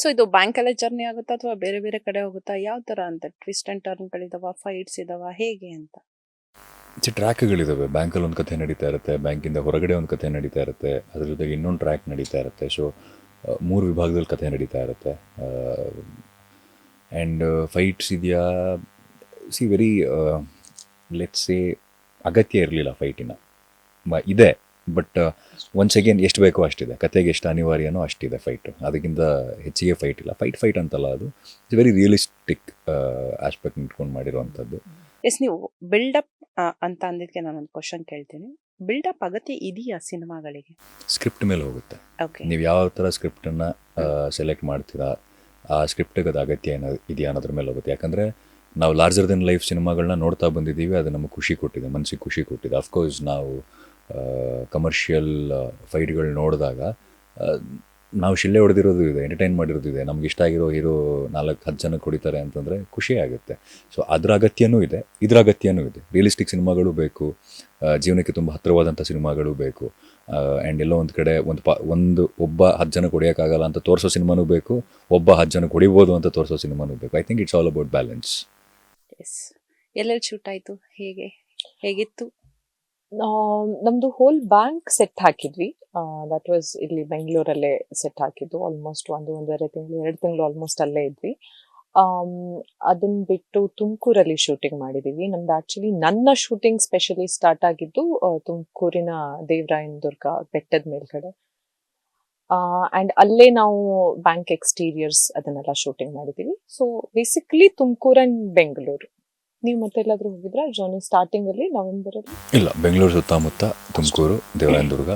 So ಇದು ಬ್ಯಾಂಕಲ್ಲೇ journey ಆಗುತ್ತಾ ಅಥವಾ ಬೇರೆ ಬೇರೆ ಕಡೆ ಹೋಗುತ್ತಾ? ಯಾವ ತರ ಅಂತ ಟ್ವಿಸ್ಟ್ ಅಂಡ್ ಟರ್ನ್ಗಳಿದಾವ ಫೈಟ್ಸ್ ಇದಾವ, ಹೇಗೆ ಅಂತ? ಟ್ರ್ಯಾಕ್ಗಳಿದಾವೆ ಬ್ಯಾಂಕಲ್ಲಿ ಒಂದು ಕಥೆ ನಡೀತಾ ಇರುತ್ತೆ, ಬ್ಯಾಂಕಿಂದ ಹೊರಗಡೆ ಒಂದು ಕಥೆ ನಡೀತಾ ಇರುತ್ತೆ, ಅದ್ರ ಜೊತೆಗೆ ಇನ್ನೊಂದು ಟ್ರ್ಯಾಕ್ ನಡೀತಾ ಇರುತ್ತೆ. ಸೊ ಮೂರು ವಿಭಾಗದಲ್ಲಿ ಕಥೆ ನಡೀತಾ ಇರುತ್ತೆ. ಆ್ಯಂಡ್ ಫೈಟ್ಸ್ ಇದೆಯಾ? ಸಿ ವೆರಿ ಲೆಟ್ಸ್ ಸೇ ಅಗತ್ಯ ಇರಲಿಲ್ಲ ಫೈಟಿನ ಇದೆ. ಬಟ್ ಒನ್ಸ್ ಅಗೇನ್ ಎಷ್ಟು ಬೇಕೋ ಅಷ್ಟಿದೆ. ಕತೆಗೆ ಎಷ್ಟು ಅನಿವಾರ್ಯನೋ ಅಷ್ಟಿದೆ ಫೈಟ್ ಅದಕ್ಕಿಂತ ಹೆಚ್ಚಿಗೆ ಫೈಟ್ ಇಲ್ಲ. ಫೈಟ್ ಫೈಟ್ ಅಂತಲ್ಲ ಅದು. ಇಟ್ಸ್ ವೆರಿ ರಿಯಲಿಸ್ಟಿಕ್ ಆಸ್ಪೆಕ್ಟ್ ಇಟ್ಕೊಂಡು ಮಾಡಿರುವಂಥದ್ದು. ಎಸ್ ನೀವು ಬಿಲ್ಡಪ್ ಅಂತ ಅಂದಿದ್ದಕ್ಕೆ ಒಂದು ಕ್ವಶನ್ ಕೇಳ್ತೀನಿ. ಬಿಲ್ಡಪ್ ಅಗತ್ಯ ಇದೆಯಾ ಸಿನಿಮಾಗಳಿಗೆ? ಸ್ಕ್ರಿಪ್ಟ್ ಮೇಲೆ ಹೋಗುತ್ತೆ. ನೀವು ಯಾವ ಥರ ಸ್ಕ್ರಿಪ್ಟನ್ನು ಸೆಲೆಕ್ಟ್ ಮಾಡ್ತೀರಾ ಆ ಸ್ಕ್ರಿಪ್ಟ್ಗೆ ಅದು ಅಗತ್ಯ ಏನೋ ಇದೆಯಾ ಅನ್ನೋದ್ರ ಮೇಲೆ ಹೋಗುತ್ತೆ. ಯಾಕಂದರೆ ನಾವು ಲಾರ್ಜರ್ ದೆನ್ ಲೈಫ್ ಸಿನಿಮಾಗಳನ್ನ ನೋಡ್ತಾ ಬಂದಿದ್ದೀವಿ ಅದು ನಮಗೆ ಖುಷಿ ಕೊಟ್ಟಿದೆ ಮನಸ್ಸಿಗೆ ಖುಷಿ ಕೊಟ್ಟಿದೆ. ಅಫ್ಕೋರ್ಸ್ ನಾವು ಕಮರ್ಷಿಯಲ್ ಫೈಟ್ಗಳು ನೋಡಿದಾಗ ನಾವು ಶಿಲ್ಲೆ ಹೊಡೆದಿರೋದು ಇದೆ, ಎಂಟರ್ಟೈನ್ ಮಾಡಿರೋದು ಇದೆ. ನಮ್ಗೆ ಇಷ್ಟ ಆಗಿರೋ ಹೀರೋ ನಾಲ್ಕು, ಹತ್ತು ಜನಕ್ಕೆ ಹೊಡಿತಾರೆ ಅಂತಂದರೆ ಖುಷಿ ಆಗುತ್ತೆ. ಸೊ ಅದರ ಅಗತ್ಯನೂ ಇದೆ, ಇದರ ಅಗತ್ಯನೂ ಇದೆ. ರಿಯಲಿಸ್ಟಿಕ್ ಸಿನಿಮಾಗಳು ಬೇಕು ಜೀವನಕ್ಕೆ ತುಂಬ ಹತ್ತಿರವಾದಂಥ ಸಿನಿಮಾಗಳು ಬೇಕು ಆ್ಯಂಡ್ ಎಲ್ಲೋ ಒಂದು ಕಡೆ ಒಂದು ಪ, ಒಂದು ಒಬ್ಬ ಹತ್ತು ಜನಕ್ಕೆ ಹೊಡಿಯೋಕ್ಕಾಗಲ್ಲ ಅಂತ ತೋರಿಸೋ ಸಿನಿಮಾನೂ ಬೇಕು, ಒಬ್ಬ ಹತ್ತು ಜನಕ್ಕೆ ಹೊಡಿಬೋದು ಅಂತ ತೋರಿಸೋ ಸಿನಿಮಾನೂ ಬೇಕು. I think it's all about balance ಎಲ್ಲೆಲ್ಲಿ ಶೂಟ್ ಆಯಿತು? ಹೇಗೆ? ಹೇಗಿತ್ತು? ನಮ್ದು ಹೋಲ್ ಬ್ಯಾಂಕ್ ಸೆಟ್ ಹಾಕಿದ್ವಿ. ದಟ್ ವಾಸ್ ಇಲ್ಲಿ ಬೆಂಗಳೂರಲ್ಲೇ ಸೆಟ್ ಹಾಕಿದ್ದು. ಆಲ್ಮೋಸ್ಟ್ ಒಂದು ಒಂದೂವರೆ ತಿಂಗಳು, ಎರಡು ತಿಂಗಳು ಆಲ್ಮೋಸ್ಟ್ ಅಲ್ಲೇ ಇದ್ವಿ. ಅದನ್ನ ಅದನ್ ಬಿಟ್ಟು ತುಮಕೂರಲ್ಲಿ ಶೂಟಿಂಗ್ ಮಾಡಿದೀವಿ. ನಮ್ದು ಆಕ್ಚುಲಿ ನನ್ನ ಶೂಟಿಂಗ್ ಸ್ಪೆಷಲಿ ಸ್ಟಾರ್ಟ್ ಆಗಿದ್ದು ತುಮಕೂರಿನ ದೇವರಾಯನ ದುರ್ಗ ಬೆಟ್ಟದ ಮೇಲ್ಗಡೆ. ಅಂಡ್ ಅಲ್ಲೇ ನಾವು ಬ್ಯಾಂಕ್ ಎಕ್ಸ್ಟೀರಿಯರ್ಸ್ ಅದನ್ನೆಲ್ಲ ಶೂಟಿಂಗ್ ಮಾಡಿದೀವಿ. So basically Tumakuru and Bengaluru ನೀವು ಮತ್ತೆ ಎಲ್ಲಾದ್ರೂ ಹೋಗಿದ್ರಾ? ಜರ್ನಿ ಸ್ಟಾರ್ಟಿಂಗ್ ಅಲ್ಲಿ ನವೆಂಬರ್ ಅಲ್ಲಿ ಇಲ್ಲ ಬೆಂಗಳೂರು ಸುತ್ತಮುತ್ತ ತುಮಕೂರು ದೇವರಾಯನದುರ್ಗ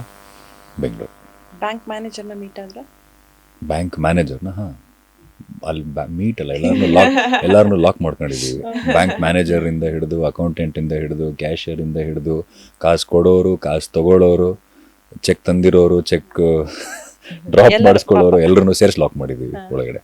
ಬೆಂಗಳೂರು. ಬ್ಯಾಂಕ್ ಮ್ಯಾನೇಜರ್ನ ಮೀಟ್ ಆದ್ರ? ಬ್ಯಾಂಕ್ ಮ್ಯಾನೇಜರ್ನ ಹಾ. ಅಲ್ಲಿ ಮೀಟ್ ಅಲ್ಲ ಎಲ್ಲರನ್ನೂ ಲಾಕ್ ಎಲ್ಲರನ್ನೂ ಲಾಕ್ ಮಾಡ್ಕೊಂಡಿದ್ದೀವಿ ಬ್ಯಾಂಕ್ ಮ್ಯಾನೇಜರ್ ಇಂದ ಹಿಡಿದು ಅಕೌಂಟೆಂಟ್ ಇಂದ ಹಿಡಿದು ಕ್ಯಾಶಿಯರಿಂದ ಹಿಡಿದು ಕಾಸು ಕೊಡೋರು ಕಾಸು ತಗೊಳ್ಳೋರು ಚೆಕ್ ತಂದಿರೋರು ಚೆಕ್ ಡ್ರಾಪ್ ಮಾಡಿಸ್ಕೊಳ್ಳೋರು. ಎಲ್ಲರನ್ನೂ ಸೇರಿಸಿ ಲಾಕ್ ಮಾಡಿದ್ದೀವಿ. ಒಳಗಡೆ.